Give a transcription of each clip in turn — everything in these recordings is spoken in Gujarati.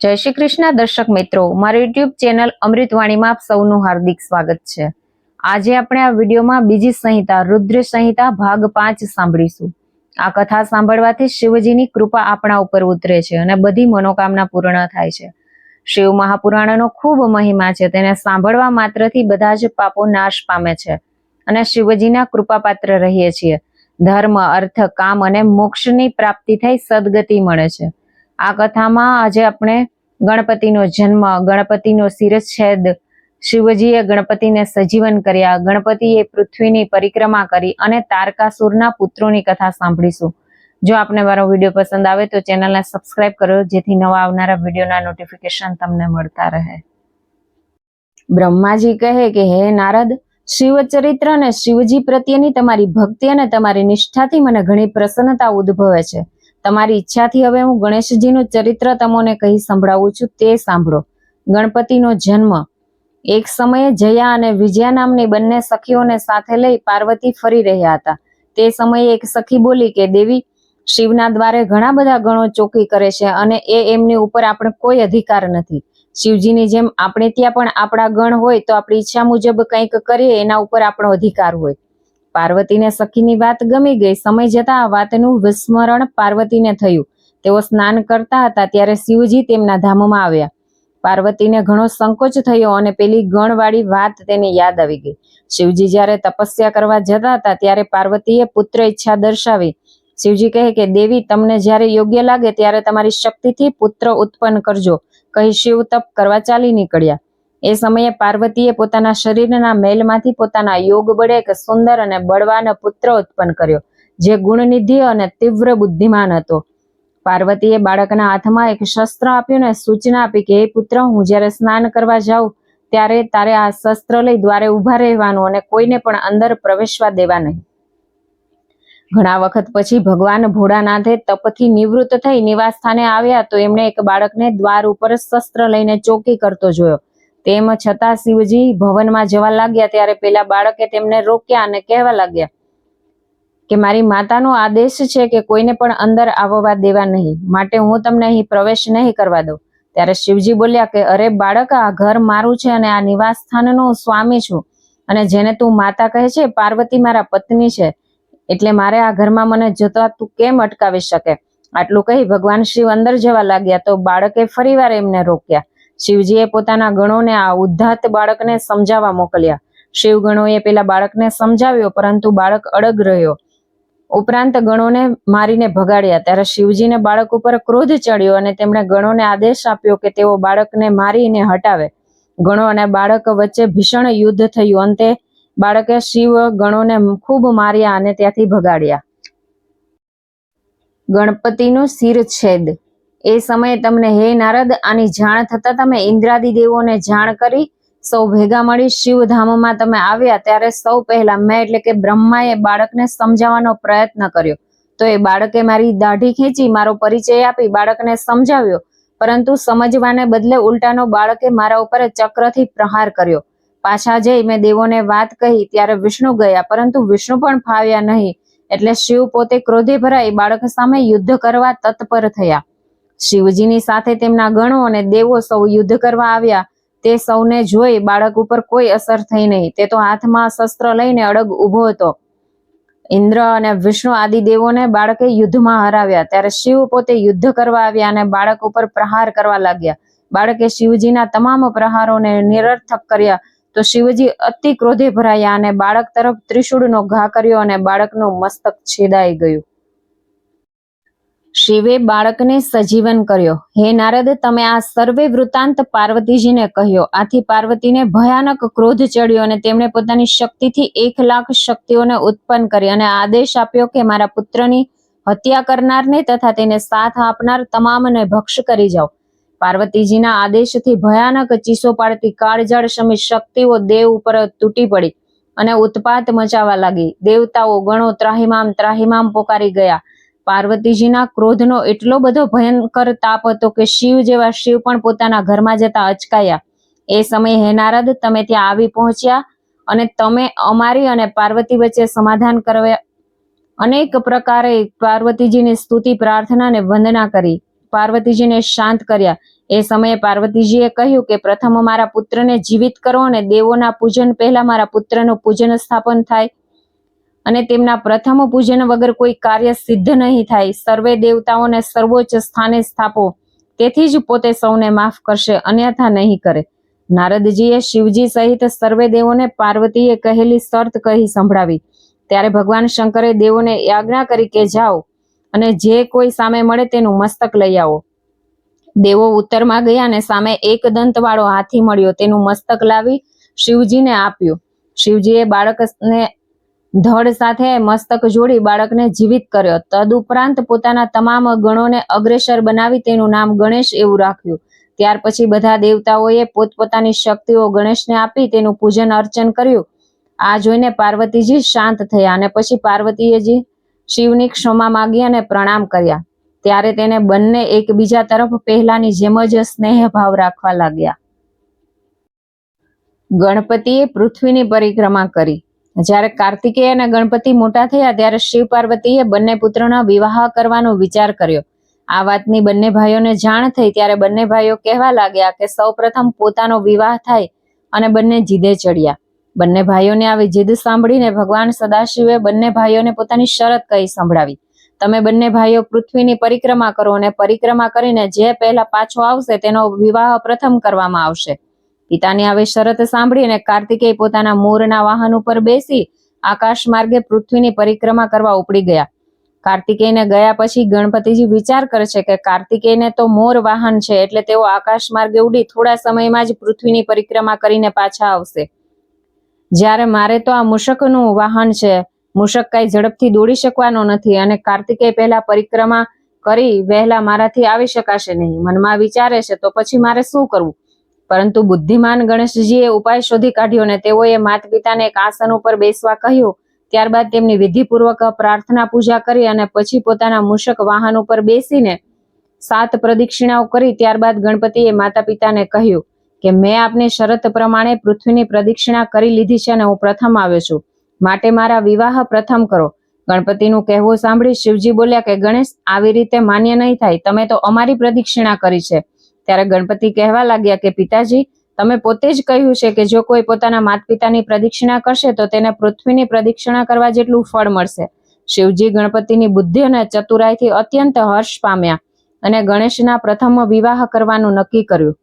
જય શ્રી કૃષ્ણ દર્શક મિત્રો, મારી યુટ્યુબ ચેનલ અમૃતવાણીમાં આપ સૌનું હાર્દિક સ્વાગત છે. આજે આપણે આ વિડીયોમાં બીજી સંહિતા, રુદ્ર સંહિતા, ભાગ પાંચ સાંભળીશું. આ કથા સાંભળવાથી શિવજીની કૃપા આપણા ઉપર ઉતરે છે અને બધી મનોકામના પૂર્ણ થાય છે. શિવ મહાપુરાણનો ખૂબ મહિમા છે, તેને સાંભળવા માત્રથી બધા જ પાપો નાશ પામે છે અને શિવજીના કૃપાપાત્ર રહીએ છીએ. ધર્મ, અર્થ, કામ અને મોક્ષની પ્રાપ્તિ થઈ સદગતિ મળે છે. આ કથામાં આજે આપણે ગણપતિનો જન્મ, ગણપતિનો શિરચ્છેદ, શિવજીએ ગણપતિને સજીવન કર્યા, ગણપતિએ પૃથ્વીની પરિક્રમા કરી અને તારકાસુરના પુત્રોની કથા સાંભળીશું. જો આપને મારો વીડિયો પસંદ આવે તો ચેનલને સબસ્ક્રાઇબ કરો, જેથી નવા આવનારા વિડીયોના નોટિફિકેશન તમને મળતા રહે. બ્રહ્માજી કહે કે, હે નારદ, શિવચરિત્ર અને શિવજી પ્રત્યેની તમારી ભક્તિ અને તમારી નિષ્ઠાથી મને ઘણી પ્રસન્નતા ઉદ્ભવે છે. તમારી ઈચ્છાથી હવે હું ગણેશજીનું ચરિત્ર તમને કહી સંભળાવું છું, તે સાંભળો. ગણપતિનો જન્મ એક સમયે જયા અને વિજયા નામની બંને સખીઓને સાથે લઈ પાર્વતી ફરી રહ્યા હતા. તે સમયે એક સખી બોલી કે, દેવી, શિવના દ્વારે ઘણા બધા ગણો ચોકી કરે છે અને એ એમની ઉપર આપણે કોઈ અધિકાર નથી. શિવજીની જેમ આપણે ત્યાં પણ આપણા ગણ હોય તો આપણી ઈચ્છા મુજબ કંઈક કરીએ, એના ઉપર આપણો અધિકાર હોય. પાર્વતીને સખીની વાત ગમી ગઈ. સમય જતા આ વાતનું વિસ્મરણ પાર્વતીને થયું. તેઓ સ્નાન કરતા હતા ત્યારે શિવજી તેમના ધામમાં આવ્યા. પાર્વતીને ઘણો સંકોચ થયો અને પેલી ગણવાળી વાત તેને યાદ આવી ગઈ. શિવજી જ્યારે તપસ્યા કરવા જતા હતા ત્યારે પાર્વતીએ પુત્ર ઈચ્છા દર્શાવી. શિવજી કહે કે, દેવી, તમને જ્યારે યોગ્ય લાગે ત્યારે તમારી શક્તિથી પુત્ર ઉત્પન્ન કરજો. કહી શિવ તપ કરવા ચાલી નીકળ્યા. એ સમયે પાર્વતીએ પોતાના શરીરના મેલમાંથી પોતાના યોગ બળે એક સુંદર અને બળવાન પુત્ર ઉત્પન્ન કર્યો, જે ગુણનિધિ અને તીવ્ર બુદ્ધિમાન હતો. પાર્વતીએ બાળકના હાથમાં એક શસ્ત્ર આપ્યું ને સૂચના આપી કે, હે પુત્ર, હું જ્યારે સ્નાન કરવા જાઉં, ત્યારે તારે આ શસ્ત્ર લઈ દ્વારે ઊભા રહેવાનું અને કોઈને પણ અંદર પ્રવેશવા દેવા નહીં. ઘણા વખત પછી ભગવાન ભોળાનાથે તપથી નિવૃત્ત થઈ નિવાસ સ્થાને આવ્યા તો એમણે એક બાળકને દ્વાર ઉપર શસ્ત્ર લઈને ચોકી કરતો જોયો. તેમ છતાં શિવજી ભવનમાં જવા લાગ્યા ત્યારે પેલા બાળકે તેમને રોક્યા અને કહેવા લાગ્યા કે મારી માતાનો આદેશ છે કે કોઈને પણ અંદર આવવા દેવા નહીં. માટે હું તમને અહીં પ્રવેશ નહીં કરવા દઉં. ત્યારે શિવજી બોલ્યા કે અરે બાળક, આ ઘર મારું છે અને આ નિવાસ સ્થાનનો સ્વામી છું અને જેને તું માતા કહે છે, પાર્વતી મારા પત્ની છે. એટલે મારે આ ઘરમાં મને જતા તું કેમ અટકાવી શકે? આટલું કહી ભગવાન શિવ અંદર જવા લાગ્યા તો બાળકે ફરીવાર એમને રોક્યા. શિવજીએ પોતાના ગણોને આ ઉદ્ધાત બાળકને સમજાવવા મોકલ્યા. શિવ ગણોએ પેલા બાળકને સમજાવ્યો, પરંતુ બાળક અડગ રહ્યો. ઉપરાંત ગણોને મારીને ભગાડ્યા. ત્યારે શિવજીને બાળક ઉપર ક્રોધ ચડ્યો અને તેમણે ગણોને આદેશ આપ્યો કે તેઓ બાળકને મારીને હટાવે. ગણો અને બાળક વચ્ચે ભીષણ યુદ્ધ થયું. અંતે બાળકે શિવ ગણોને ખૂબ માર્યા અને ત્યાંથી ભગાડ્યા. ગણપતિનું શિરછેદ. એ સમયે તમને હે નારદ, આની જાણ થતા તમે ઇન્દ્રાદી દેવોને જાણ કરી સૌ ભેગા મળી શિવધામમાં તમે આવ્યા ત્યારે સૌ પહેલા મેં એટલે કે બ્રહ્માએ બાળકને સમજાવવાનો પ્રયત્ન કર્યો. તો એ બાળકે મારી દાઢી ખેંચી, મારો પરિચય આપી બાળકને સમજાવ્યો. પરંતુ સમજવાને બદલે ઉલટાનો બાળકે મારા ઉપર ચક્રથી પ્રહાર કર્યો. પાછા જઈ મેં દેવોને વાત કહી ત્યારે વિષ્ણુ ગયા, પરંતુ વિષ્ણુ પણ ફાવ્યા નહીં. એટલે શિવ પોતે ક્રોધે ભરાઈ બાળક સામે યુદ્ધ કરવા તત્પર થયા. શિવજીની સાથે તેમના ગણો અને દેવો સૌ યુદ્ધ કરવા આવ્યા. તે સૌને જોઈ બાળક ઉપર કોઈ અસર થઈ નહીં. તે તો હાથમાં શસ્ત્ર લઈને અડગ ઊભો હતો. ઇન્દ્ર અને વિષ્ણુ આદિ દેવોને બાળકે યુદ્ધમાં હરાવ્યા. ત્યારે શિવ પોતે યુદ્ધ કરવા આવ્યા અને બાળક ઉપર પ્રહાર કરવા લાગ્યા. બાળકે શિવજીના તમામ પ્રહારોને નિરર્થક કર્યા. તો શિવજી અતિ ક્રોધે ભરાયા અને બાળક તરફ ત્રિશૂળનો ઘા કર્યો અને બાળકનું મસ્તક છેદાઈ ગયું. શિવે બાળકને સજીવન કર્યો. હે નારદ, તમે આ સર્વે વૃતાંત પાર્વતીજીને કહ્યો. આથી પાર્વતીને ભયાનક ક્રોધ ચડ્યો અને તેમણે પોતાની શક્તિથી એક લાખ શક્તિઓને ઉત્પન્ન કરી અને આદેશ આપ્યો કે મારા પુત્રની હત્યા કરનારને તથા તેને સાથ આપનાર તમામને ભક્ષ કરી જાઓ. પાર્વતીજીના આદેશથી ભયાનક ચીસો પાડતી કાળજાળ સમી શક્તિઓ દેવ ઉપર તૂટી પડી અને ઉત્પાત મચાવા લાગી. દેવતાઓ ગણો ત્રાહિમામ ત્રાહિમામ પોકારી ગયા. પાર્વતીજીના ક્રોધનો એટલો બધો ભયંકર તાપ હતો કે શિવ જેવા શિવ પણ પોતાના ઘરમાં જતા અચકાયા. એ સમયે હે નારદ, તમે ત્યાં આવી પહોંચ્યા અને તમે અમારી અને પાર્વતી વચ્ચે સમાધાન કરવા અનેક પ્રકારે પાર્વતીજીની સ્તુતિ, પ્રાર્થના અને વંદના કરી. પાર્વતીજીને શાંત કર્યા. એ સમયે પાર્વતીજીએ કહ્યું કે પ્રથમ મારા પુત્રને જીવિત કરો અને દેવોના પૂજન પહેલા મારા પુત્રનું પૂજન સ્થાપન થાય. અને તેમના પ્રથમ પૂજન વગર કોઈ કાર્ય સિદ્ધ નહીં થાય. સર્વે દેવતાઓને સર્વોચ્ચ સ્થાને સ્થાપો. તેથી જ પોતે સૌને માફ કરશે, અન્યથા નહીં કરે. નારદજીએ શિવજી સહિત સર્વે દેવોને પાર્વતીએ કહેલી શરત કહી સંભળાવી. ત્યારે ભગવાન શંકરે દેવોને આજ્ઞા કરી કે જાઓ અને જે કોઈ સામે મળે તેનું મસ્તક લઈ આવો. દેવો ઉત્તરમાં ગયા અને સામે એક દંતવાળો હાથી મળ્યો. તેનું મસ્તક લાવી શિવજીને આપ્યું. શિવજીએ બાળકને ધડ સાથે મસ્તક જોડી બાળકને જીવિત કર્યો. તદુપરાંત પોતાના તમામ ગણોને અગ્રેસર બનાવી તેનું નામ ગણેશ એવું રાખ્યું. ત્યાર પછી બધા દેવતાઓએ પોતપોતાની શક્તિઓ ગણેશને આપી તેનું પૂજન અર્ચન કર્યું. આ જોઈને પાર્વતીજી શાંત થયા અને પછી પાર્વતીજી શિવની ક્ષમા માગી અને પ્રણામ કર્યા. ત્યારે તેને બંને એકબીજા તરફ પહેલાની જેમ જ સ્નેહ ભાવ રાખવા લાગ્યા. ગણપતિએ પૃથ્વીની પરિક્રમા કરી. જ્યારે કાર્તિકેય અને ગણપતિ મોટા થયા ત્યારે શિવ પાર્વતીએ બંને પુત્રોના વિવાહ કરવાનો વિચાર કર્યો. આ વાતની બંને ભાઈઓને જાણ થઈ ત્યારે બંને ભાઈઓ કહેવા લાગ્યા કે સૌપ્રથમ પોતાનો વિવાહ થાય અને બંને જીદે ચડ્યા. બંને ભાઈઓને આવી જીદ સાંભળીને ભગવાન સદાશિવે બંને ભાઈઓને પોતાની શરત કહી સંભળાવી. તમે બંને ભાઈઓ પૃથ્વીની પરિક્રમા કરો અને પરિક્રમા કરીને જે પહેલા પાછો આવશે તેનો વિવાહ પ્રથમ કરવામાં આવશે. પિતાની આવી શરત સાંભળીને કાર્તિકેય પોતાના મોરના વાહન ઉપર બેસી આકાશ માર્ગે પૃથ્વીની પરિક્રમા કરવા ઉપડી ગયા. કાર્તિકેયને ગયા પછી ગણપતિજી વિચાર કરે છે કે કાર્તિકેયને તો મોર વાહન છે એટલે તેઓ આકાશ માર્ગે ઉડી થોડા સમયમાં જ પૃથ્વીની પરિક્રમા કરીને પાછા આવશે. જ્યારે મારે તો આ મુશકનું વાહન છે મુશક કઈ ઝડપથી દોડી શકવાનો નથી અને કાર્તિકેય પહેલા પરિક્રમા કરી વહેલા મારાથી આવી શકાશે નહીં. મનમાં વિચારે છે તો પછી મારે શું કરવું? પરંતુ બુદ્ધિમાન ગણેશજીએ ઉપાય શોધી કાઢ્યો અને તેઓએ માતા પિતાને એક આસન ઉપર બેસવા કહ્યું. ત્યારબાદ તેમની વિધિપૂર્વક પ્રાર્થના પૂજા કરી અને પછી પોતાના મૂષક વાહન ઉપર બેસીને સાત પ્રદક્ષિણાઓ કરી ત્યારબાદ ગણપતિએ માતા પિતાને કહ્યું કે મેં આપની શરત પ્રમાણે પૃથ્વીની પ્રદક્ષિણા કરી લીધી છે અને હું પ્રથમ આવ્યો છું. માટે મારા વિવાહ પ્રથમ કરો. ગણપતિનું કહેવું સાંભળી શિવજી બોલ્યા કે ગણેશ, આવી રીતે માન્ય નહીં થાય. તમે તો અમારી પ્રદક્ષિણા કરી છે. ત્યારે ગણપતિ કહેવા લાગ્યા કે, પિતાજી, તમે પોતે જ કહ્યું છે કે, જો કોઈ પોતાના માતા પિતાની પ્રદક્ષિણા કરશે, તો તેને પૃથ્વીની પ્રદક્ષિણા કરવા જેટલું ફળ મળશે. શિવજી ગણપતિની બુદ્ધિ અને ચતુરાઈથી અત્યંત હર્ષ પામ્યા અને ગણેશના પ્રથમ વિવાહ કરવાનું નક્કી કર્યું.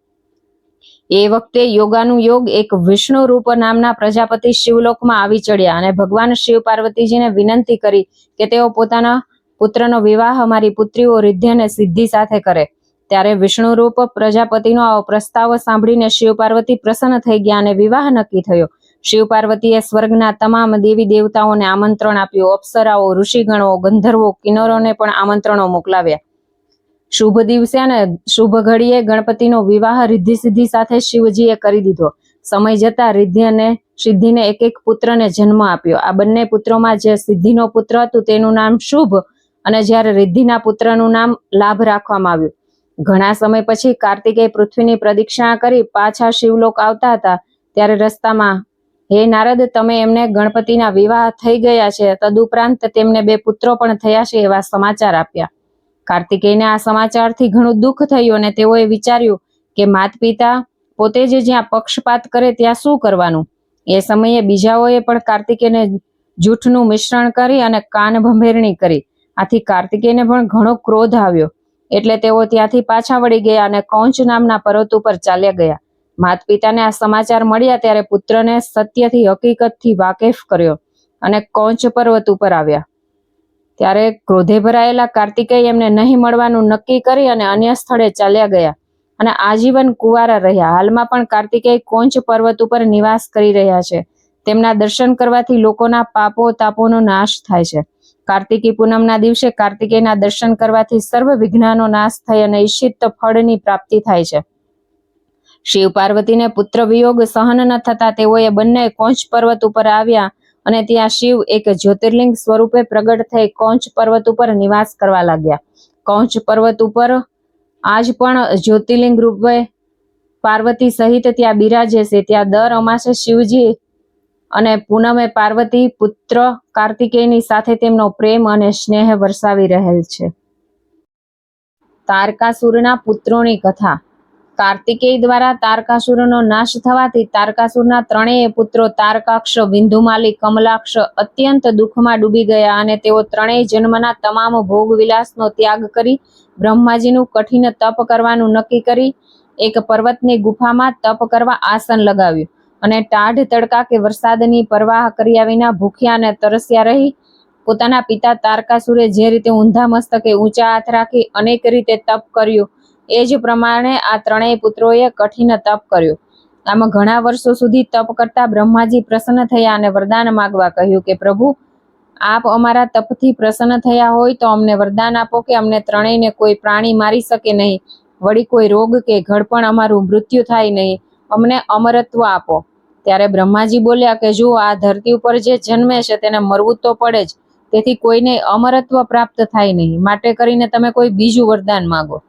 એ વખતે યોગાનું યોગ એક વિષ્ણુ રૂપ નામના પ્રજાપતિ શિવલોકમાં આવી ચડ્યા અને ભગવાન શિવ પાર્વતીજીને વિનંતી કરી કે તેઓ પોતાના પુત્રનો વિવાહ અમારી પુત્રીઓ રિદ્ધિ અને સિદ્ધિ સાથે કરે. ત્યારે વિષ્ણુ રૂપ પ્રજાપતિનો આવો પ્રસ્તાવ સાંભળીને શિવ પાર્વતી પ્રસન્ન થઈ ગયા અને વિવાહ નક્કી થયો. શિવ પાર્વતીએ સ્વર્ગના તમામ દેવી દેવતાઓને આમંત્રણ આપ્યું. અપ્સરાઓ, ઋષિગણો, ગંધર્વો, કિન્નરોને પણ આમંત્રણો મોકલાવ્યા. શુભ દિવસે અને શુભ ઘડીએ ગણપતિનો વિવાહ રિદ્ધિ સિદ્ધિ સાથે શિવજીએ કરી દીધો. સમય જતા રિદ્ધિ અને સિદ્ધિને એક એક પુત્રને જન્મ આપ્યો. આ બંને પુત્રોમાં જે સિદ્ધિનો પુત્ર હતું તેનું નામ શુભ અને જ્યારે રિદ્ધિના પુત્રનું નામ લાભ રાખવામાં આવ્યું. ઘણા સમય પછી કાર્તિકેય પૃથ્વીની પ્રદક્ષિણા કરી પાછા શિવલોક આવતા હતા. ત્યારે રસ્તામાં, હે નારદ, તમે એમને ગણપતિના વિવાહ થઈ ગયા છે. તદુપરાંત તેમને બે પુત્રો પણ થયા છે, એવા સમાચાર આપ્યા. કાર્તિકેયને આ સમાચારથી ઘણું દુઃખ થયું અને તેઓએ વિચાર્યું કે માત પિતા પોતે જ જ્યાં પક્ષપાત કરે ત્યાં શું કરવાનું? એ સમયે બીજાઓએ પણ કાર્તિકેયને જૂઠનું મિશ્રણ કરી અને કાન ભંભેરણી કરી. આથી કાર્તિકેયને પણ ઘણો ક્રોધ આવ્યો. એટલે તેઓ ત્યાંથી પાછા વળી ગયા અને કૌંચ નામના પર્વત ઉપર ચાલ્યા ગયા. માત પિતાને આ સમાચાર મળ્યા ત્યારે પુત્રને સત્યથી, હકીકતથી વાકેફ કર્યો અને કૌંચ પર્વત ઉપર આવ્યા. ત્યારે ક્રોધે ભરાયેલા કાર્તિકેય એમને નહીં મળવાનું નક્કી કરી અને અન્ય સ્થળે ચાલ્યા ગયા અને આજીવન કુંવારા રહ્યા. હાલમાં પણ કાર્તિકેય કોંચ પર્વત ઉપર નિવાસ કરી રહ્યા છે. તેમના દર્શન કરવાથી લોકોના પાપો તાપોનો નાશ થાય છે. કાર્તિકી પૂનમના દિવસે કાર્તિકેયના દર્શન કરવાથી સર્વ વિઘ્નનો નાશ થઈ અને ઈચ્છિત ફળની પ્રાપ્તિ થાય છે. શિવ પાર્વતીને પુત્ર વિયોગ સહન ન થતા તેઓએ બંને કોંચ પર્વત ઉપર આવ્યા અને ત્યાં શિવ એક જ્યોતિર્લિંગ સ્વરૂપે પ્રગટ થઈ કોંચ પર્વત ઉપર નિવાસ કરવા લાગ્યા. કોંચ પર્વત ઉપર આજ પણ જ્યોતિર્લિંગ રૂપે પાર્વતી સહિત ત્યાં બિરાજે છે. ત્યાં દર અમાસે શિવજી અને પૂનમે પાર્વતી પુત્ર કાર્તિકેયની સાથે તેમનો પ્રેમ અને સ્નેહ વરસાવી રહેલ છે. તારકાસુરના પુત્રોની કથા. કાર્તિકેય દ્વારા તારકાસુરનો નાશ થવાથી તારકાસુરના ત્રણેય પુત્રો તારકાક્ષ, વિંધુમાલી, કમલાક્ષ અત્યંત દુઃખમાં ડૂબી ગયા અને તેઓ ત્રણેય જન્મના તમામ ભોગ વિલાસનો ત્યાગ કરી બ્રહ્માજીનું કઠિન તપ કરવાનું નક્કી કરી, એક પર્વતની ગુફામાં તપ કરવા આસન લગાવ્યું. અને ટાઢ તડકા કે વરસાદની પરવાહ કર્યા વિના ભૂખ્યા અને તરસ્યા રહી. પોતાના પિતા તારકાસુરે જે રીતે ઊંધા મસ્તકે ઊંચા હાથ રાખી અનેક રીતે તપ કર્યું, એ જ પ્રમાણે આ ત્રણેય પુત્રોએ કઠિન તપ કર્યું. આમાં ઘણા વર્ષો સુધી તપ કરતા બ્રહ્માજી પ્રસન્ન થયા અને વરદાન માગવા કહ્યું કે, પ્રભુ, આપ અમારા તપથી પ્રસન્ન થયા હોય તો અમને વરદાન આપો કે અમને ત્રણેયને કોઈ પ્રાણી મારી શકે નહીં. વળી કોઈ રોગ કે ઘડપણ અમારું મૃત્યુ થાય નહીં. અમને અમરત્વ આપો. ત્યારે બ્રહ્માજી બોલ્યા કે જો આ ધરતી ઉપર જે જન્મે છે તેને મરવું તો પડે જ. તેથી કોઈને અમરત્વ પ્રાપ્ત થાય નહીં. માટે કરીને તમે કોઈ બીજું વરદાન માગો.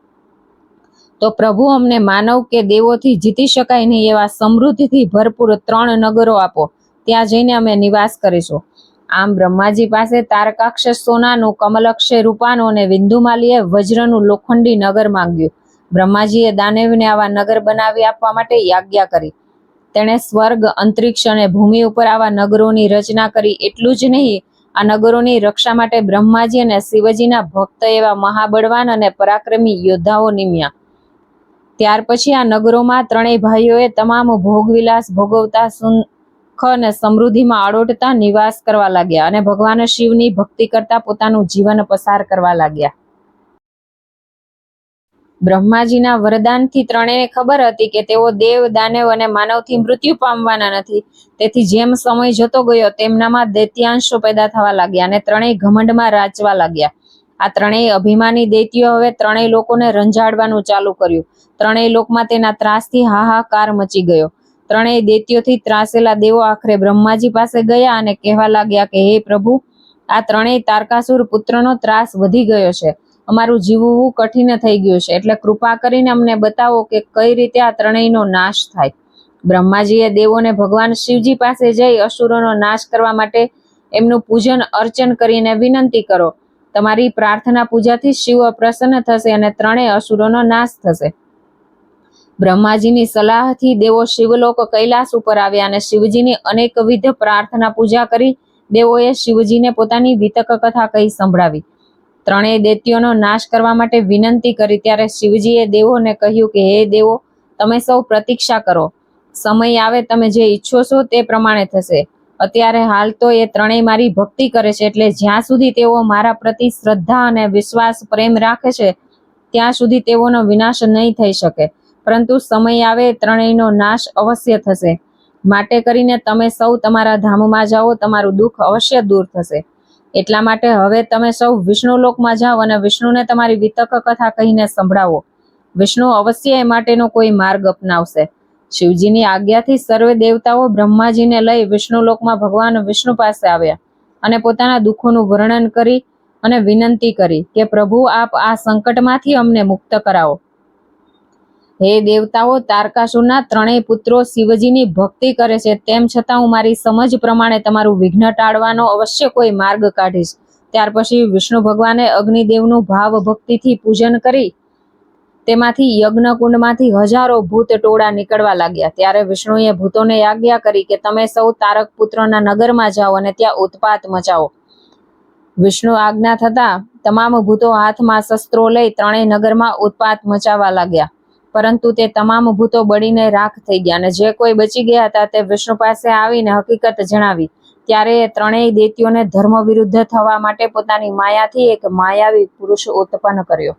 તો પ્રભુ અમને માનવ કે દેવોથી જીતી શકાય નહીં એવા સમૃદ્ધિથી ભરપૂર ત્રણ નગરો આપો. ત્યાં જઈને અમે નિવાસ કરીશું. આમ બ્રહ્માજી પાસે તારકાક્ષ સોનાનું, કમલક્ષય રૂપાનું અને વિંધુમાલીએ વજ્રનું લોખંડી નગર માંગ્યું. બ્રહ્માજીએ દાનવને આવા નગર બનાવી આપવા માટે યાજ્ઞા કરી. તેણે સ્વર્ગ, અંતરિક્ષ અને ભૂમિ ઉપર આવા નગરોની રચના કરી. એટલું જ નહીં, આ નગરોની રક્ષા માટે બ્રહ્માજી અને શિવજીના ભક્ત એવા મહાબળવાન અને પરાક્રમી યોદ્ધાઓ નિમ્યા. ત્યાર પછી આ નગરોમાં ત્રણેય ભાઈઓએ તમામ ભોગવિલાસ ભોગવતા સુખ અને સમૃદ્ધિમાં આડોટતા નિવાસ કરવા લાગ્યા અને ભગવાન શિવની ભક્તિ કરતા પોતાનું જીવન પસાર કરવા લાગ્યા. બ્રહ્માજીના વરદાનથી ત્રણેયને ખબર હતી કે તેઓ દેવ, દાનવ અને માનવથી મૃત્યુ પામવાના નથી. તેથી જેમ સમય જતો ગયો તેમનામાં દૈત્યાંશો પેદા થવા લાગ્યા અને ત્રણેય ઘમંડમાં રાચવા લાગ્યા. આ ત્રણેય અભિમાની દૈત્યો હવે ત્રણેય લોકોને રંજાડવાનું ચાલુ કર્યું. ત્રણેય લોકમાં તેના ત્રાસથી હાહાકાર મચી ગયો. ત્રણેય દૈત્યોથી ત્રાસેલા દેવો આખરે બ્રહ્માજી પાસે ગયા અને કહેવા લાગ્યા કે, હે પ્રભુ, આ ત્રણેય તારકાસુર પુત્રનો ત્રાસ વધી ગયો છે. અમારું જીવવું કઠિન થઈ ગયું છે. એટલે કૃપા કરીને અમને બતાવો કે કઈ રીતે આ ત્રણેયનો નાશ થાય. બ્રહ્માજીએ દેવોને ભગવાન શિવજી પાસે જઈ અસુરોનો નાશ કરવા માટે એમનું પૂજન અર્ચન કરીને વિનંતી કરો. તમારી પ્રાર્થના પૂજાથી શિવ પ્રસન્ન થશે અને ત્રણેય અસુરોનો નાશ થશે. બ્રહ્માજીની સલાહથી દેવો શિવલોક કૈલાસ ઉપર આવ્યા અને શિવજીની અનેકવિધ પ્રાર્થના પૂજા કરી દેવોએ શિવજીને પોતાની વિતક કથા કહી સંભળાવી. ત્રણેય દૈત્યોનો નાશ કરવા માટે વિનંતી કરી ત્યારે શિવજીએ દેવોને કહ્યું કે, હે દેવો, તમે સૌ પ્રતીક્ષા કરો. સમય આવે, તમે જે ઈચ્છો છો તે પ્રમાણે થશે. અત્યારે હાલ તો એ ત્રણેય મારી ભક્તિ કરે છે, એટલે જ્યાં સુધી તેઓ મારા પ્રતિ શ્રદ્ધા અને વિશ્વાસ પ્રેમ રાખે છે, ત્યાં સુધી તેઓનો વિનાશ નહીં થઈ શકે. પરંતુ સમય આવે, ત્રણેયનો નાશ અવશ્ય થશે. માટે કરીને તમે સૌ તમારા ધામમાં જાઓ, તમારું દુઃખ અવશ્ય દૂર થશે. એટલા માટે હવે તમે સૌ વિષ્ણુલોકમાં જાઓ અને વિષ્ણુને તમારી વિતક કથા કહીને સંભળાવો. વિષ્ણુ અવશ્ય એ માટેનો કોઈ માર્ગ અપનાવશે. શિવજીની આજ્ઞાથી સર્વે દેવતાઓ બ્રહ્માજીને લઈ વિષ્ણુલોકમાં ભગવાન વિષ્ણુ પાસે આવ્યા અને પોતાના દુઃખોનું વર્ણન કરી અને વિનંતી કરી કે પ્રભુ આપ આ સંકટમાંથી અમને મુક્ત કરાવો. હે દેવતાઓ, તારકાસુરના ત્રણેય પુત્રો શિવજીની ભક્તિ કરે છે. તેમ છતાં હું મારી સમજ પ્રમાણે તમારું વિઘ્ન ટાળવાનો અવશ્ય કોઈ માર્ગ કાઢીશ. ત્યાર પછી વિષ્ણુ ભગવાને અગ્નિદેવનું ભાવ ભક્તિથી પૂજન કરી તેમાંથી યજ્ઞકુંડમાંથી હજારો ભૂત ટોળા નીકળવા લાગ્યા. ત્યારે વિષ્ણુએ ભૂતોને આજ્ઞા કરી કે તમે સૌ તારક પુત્રના નગરમાં જાઓ અને ત્યાં ઉત્પાત મચાવો. વિષ્ણુ આજ્ઞા થતા તમામ ભૂતો હાથમાં શસ્ત્રો લઈ ત્રણેય નગરમાં ઉત્પાત મચાવવા લાગ્યા. પરંતુ તે તમામ ભૂતો બળીને રાખ થઈ ગયા અને જે કોઈ બચી ગયા હતા તે વિષ્ણુ પાસે આવીને હકીકત જણાવી. ત્યારે ત્રણેય દૈત્યોને ધર્મ વિરુદ્ધ થવા માટે પોતાની માયાથી એક માયાવી પુરુષ ઉત્પન્ન કર્યો.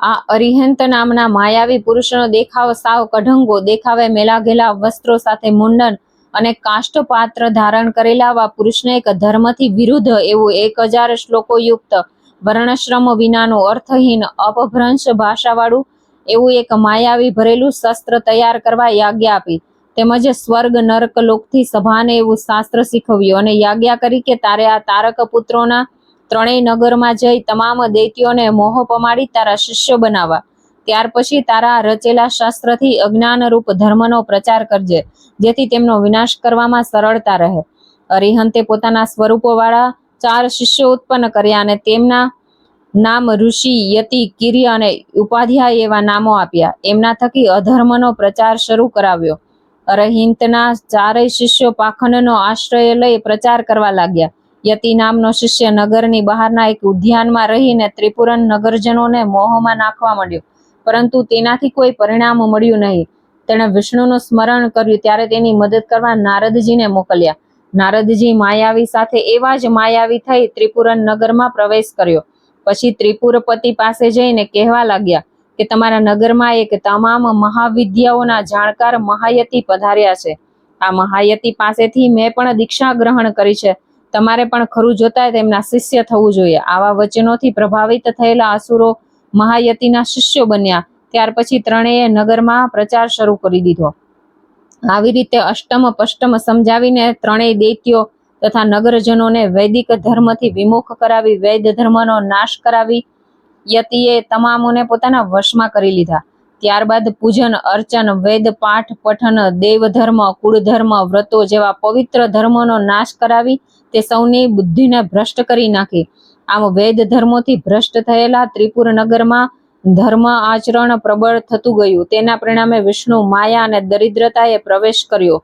આ અરિહંત નામના માયાવી પુરુષનો દેખાવ સાવ કઢંગો દેખાવે મેલાઘેલા વસ્ત્રો સાથે મુંડન અને કાષ્ઠપાત્ર ધારણ કરેલા આવા પુરુષને એક ધર્મથી વિરુદ્ધ એવું એક હજાર શ્લોકો યુક્ત વર્ણશ્રમ વિનાનું અર્થહીન અપભ્રંશ ભાષાવાળું એવું એક માયાવી ભરેલું શસ્ત્ર તૈયાર કરવા યાજ્ઞા આપી. તેમજ સ્વર્ગ નરક લોકથી સભાને એવું શાસ્ત્ર શીખવ્યું અને યાજ્ઞા કરી કે તારે આ તારક પુત્રોના ત્રણેય નગરમાં જઈ તમામ દૈત્યોને મોહ પમાડી તારા શિષ્ય બનાવવા. ત્યાર પછી તારા રચેલા શાસ્ત્રથી અજ્ઞાનરૂપ ધર્મનો પ્રચાર કરજે, જેથી તેમનો વિનાશ કરવામાં સરળતા રહે. અરિહંતે પોતાના સ્વરૂપોવાળા ચાર શિષ્યો ઉત્પન્ન કર્યા અને તેમના નામ ઋષિ, યતિ, કિર્ય અને ઉપાધ્યાય એવા નામો આપ્યા. એમના થકી અધર્મનો પ્રચાર શરૂ કરાવ્યો. અરહિંતના ચારેય શિષ્યો પાખંડનો આશ્રય લઈ પ્રચાર કરવા લાગ્યા. યતિ નામનો શિષ્ય નગરની બહારના એક ઉદ્યાનમાં રહીને ત્રિપુરન નગરજનોને મોહમાં નાખવા માંડ્યો. પરંતુ તેનાથી કોઈ પરિણામ મળ્યું નહીં. તેણે વિષ્ણુનું સ્મરણ કર્યું, ત્યારે તેની મદદ કરવા નારદજીને મોકલ્યા. નારદજી માયાવી સાથે એવા જ માયાવી થઈ ત્રિપુરન નગરમાં પ્રવેશ કર્યો. પછી ત્રિપુરપતિ પાસે જઈને કહેવા લાગ્યા કે તમારા નગરમાં એક તમામ મહાવિદ્યાઓના જાણકાર મહાયતી પધાર્યા છે. આ મહાયતી પાસેથી મેં પણ દીક્ષા ગ્રહણ કરી છે. તમારે પણ ખરું જોતા તેમના શિષ્ય થવું જોઈએ. આવા વચનોથી પ્રભાવિત થયેલા અસુરો મહાયતીના શિષ્યો બન્યા. ત્યાર પછી ત્રણેય નગરમાં પ્રચાર શરૂ કરી દીધો. આવી રીતે અષ્ટમ પષ્ટમ સમજાવીને ત્રણેય દૈત્યો તથા નગરજનોને વૈદિક ધર્મથી વિમુખ કરાવી, વૈદ ધર્મનો નાશ કરાવી, યતિએ તમામોને પોતાના વશમાં કરી લીધા. ત્યારબાદ પૂજન, અર્ચન, વેદ, પાઠ, પઠન દેવ ધર્મ કુળ ધર્મ વ્રતો જેવા પવિત્ર ધર્મોનો નાશ કરાવી તે સૌની બુદ્ધિને ભ્રષ્ટ કરી નાખી. આમ વેદ ધર્મોથી ભ્રષ્ટ થયેલા ત્રિપુર નગરમાં ધર્મ આચરણ પ્રબળ થતું ગયું. તેના પરિણામે વિષ્ણુ માયા અને દરિદ્રતાએ પ્રવેશ કર્યો.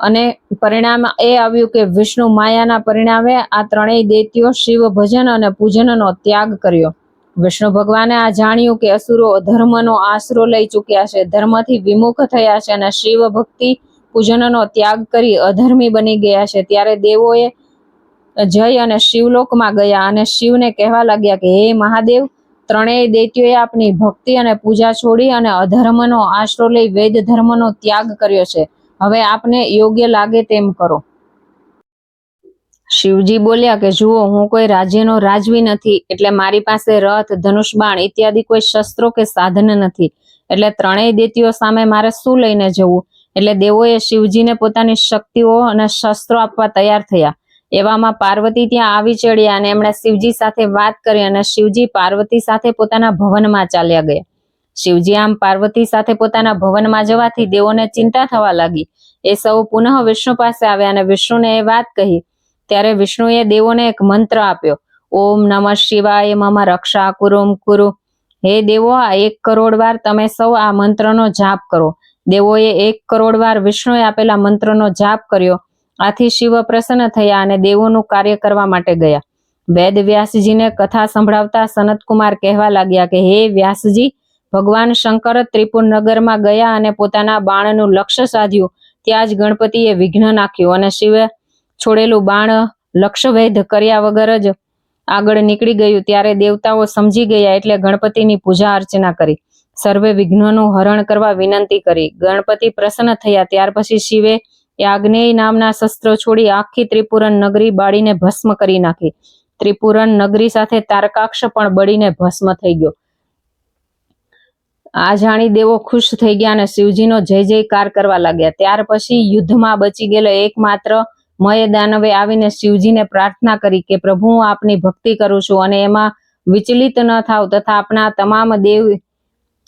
અને પરિણામ એ આવ્યું કે વિષ્ણુ માયાના પરિણામે આ ત્રણેય દૈત્યો શિવ ભજન અને પૂજનનો ત્યાગ કર્યો. વિષ્ણુ ભગવાને આ જાણ્યું કે અસુરો ધર્મનો આશરો લઈ ચૂક્યા છે. ધર્મથી વિમુખ થયા છે અને શિવ ભક્તિ પૂજનનો ત્યાગ કરી અધર્મી બની ગયા છે. ત્યારે દેવોએ જય અને શિવલોકમાં ગયા અને શિવને કહેવા લાગ્યા કે, હે મહાદેવ ત્રણેય દૈત્યોએ આપની ભક્તિ અને પૂજા છોડી અને અધર્મનો આશરો લઈ વેદ ધર્મનો ત્યાગ કર્યો છે. હવે આપને યોગ્ય લાગે તેમ કરો. શિવજી બોલ્યા કે, જુઓ, હું કોઈ રાજ્યનો રાજવી નથી, એટલે મારી પાસે રથ, ધનુષ બાણ ઇત્યાદિ કોઈ શસ્ત્રો કે સાધન નથી. એટલે ત્રણેય દેતીઓ સામે મારે શું લઈને જવું? એટલે દેવોએ શિવજીને પોતાની શક્તિઓ અને શસ્ત્રો આપવા તૈયાર થયા. એવામાં પાર્વતી ત્યાં આવી ચડ્યા અને એમણે શિવજી સાથે વાત કરી અને શિવજી પાર્વતી સાથે પોતાના ભવનમાં ચાલ્યા ગયા. શિવજી આમ પાર્વતી સાથે પોતાના ભવનમાં જવાથી દેવોને ચિંતા થવા લાગી. એ સૌ પુનઃ વિષ્ણુ પાસે આવ્યા અને વિષ્ણુને એ વાત કહી. ત્યારે વિષ્ણુએ દેવોને એક મંત્ર આપ્યો. ઓમ નમઃ શિવાય, મમ રક્ષા કુરુમ કુરુ. હે દેવો, આ એક કરોડ વાર તમે સૌ આ મંત્રનો જાપ કરો. દેવોએ એક કરોડ વાર વિષ્ણુએ આપેલા મંત્રનો જાપ કર્યો. આથી શિવ પ્રસન્ન થયા અને દેવોનું કાર્ય કરવા માટે ગયા. વેદ વ્યાસજીને કથા સંભળાવતા સનતકુમાર કહેવા લાગ્યા કે, હે વ્યાસજી, ભગવાન શંકર ત્રિપુર નગરમાં ગયા અને પોતાના બાણનું લક્ષ્ય સાધ્યું. ત્યાં જ ગણપતિએ વિઘ્ન નાખ્યું અને શિવે છોડેલું બાણ લક્ષ્યભેદ કર્યા વગર જ આગળ નીકળી ગયું. ત્યારે દેવતાઓ સમજી ગયા એટલે ગણપતિની પૂજા અર્ચના કરી. સર્વે વિઘ્નનું હરણ કરવા વિનંતી કરી. ગણપતિ પ્રસન્ન થયા. ત્યાર પછી શિવે યાજ્ઞેય નામના શસ્ત્રો છોડી આખી ત્રિપુરન નગરી બાળીને ભસ્મ કરી નાખી. ત્રિપુરન નગરી સાથે તારકાક્ષ પણ બળીને ભસ્મ થઈ ગયો. આ જાણી દેવો ખુશ થઈ ગયા અને શિવજીનો જય જયકાર કરવા લાગ્યા. ત્યાર પછી યુદ્ધમાં બચી ગયેલો એકમાત્ર મય દાનવે આવીને શિવજીને પ્રાર્થના કરી કે, પ્રભુ, હું આપની ભક્તિ કરું છું અને એમાં વિચલિત ન થાવ તથા આપણા તમામ દેવ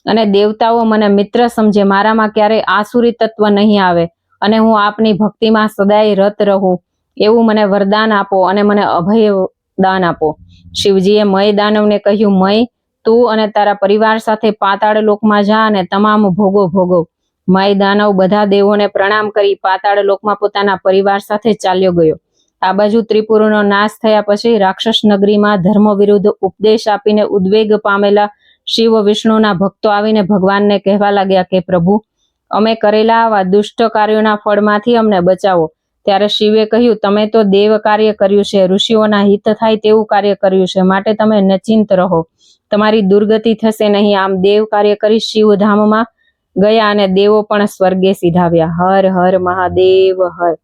અને દેવતાઓ મને મિત્ર સમજે. મારામાં ક્યારેય આસુરી તત્વ નહીં આવે. અને હું આપની ભક્તિમાં સદાય રત રહું. એવું મને વરદાન આપો અને મને અભય દાન આપો. શિવજીએ મય દાનવને કહ્યું, મય, તું અને તારા પરિવાર સાથે પાતાળ લોકમાં જા અને તમામ ભોગો ભોગો મય દાનવ બધા દેવોને પ્રણામ કરી પાતાળ લોકમાં પોતાના પરિવાર સાથે ચાલ્યો ગયો. આ બાજુ ત્રિપુરનો નાશ થયા પછી રાક્ષસ નગરીમાં ધર્મ વિરુદ્ધ ઉપદેશ આપીને ઉદ્વેગ પામેલા શિવ વિષ્ણુના ભક્તો આવીને ભગવાનને કહેવા લાગ્યા કે, પ્રભુ અમે કરેલા આવા દુષ્ટ કાર્યોના ફળમાંથી અમને બચાવો. ત્યારે શિવે કહ્યું, તમે તો દેવ કાર્ય કર્યું છે, ઋષિઓના હિત થાય તેવું કાર્ય કર્યું છે, માટે તમે નચિંત રહો. તમારી દુર્ગતિ થશે નહીં. આમ દેવ કાર્ય કરી શિવધામમાં ગયા અને દેવો પણ સ્વર્ગે સીધાવ્યા. હર હર મહાદેવ, હર.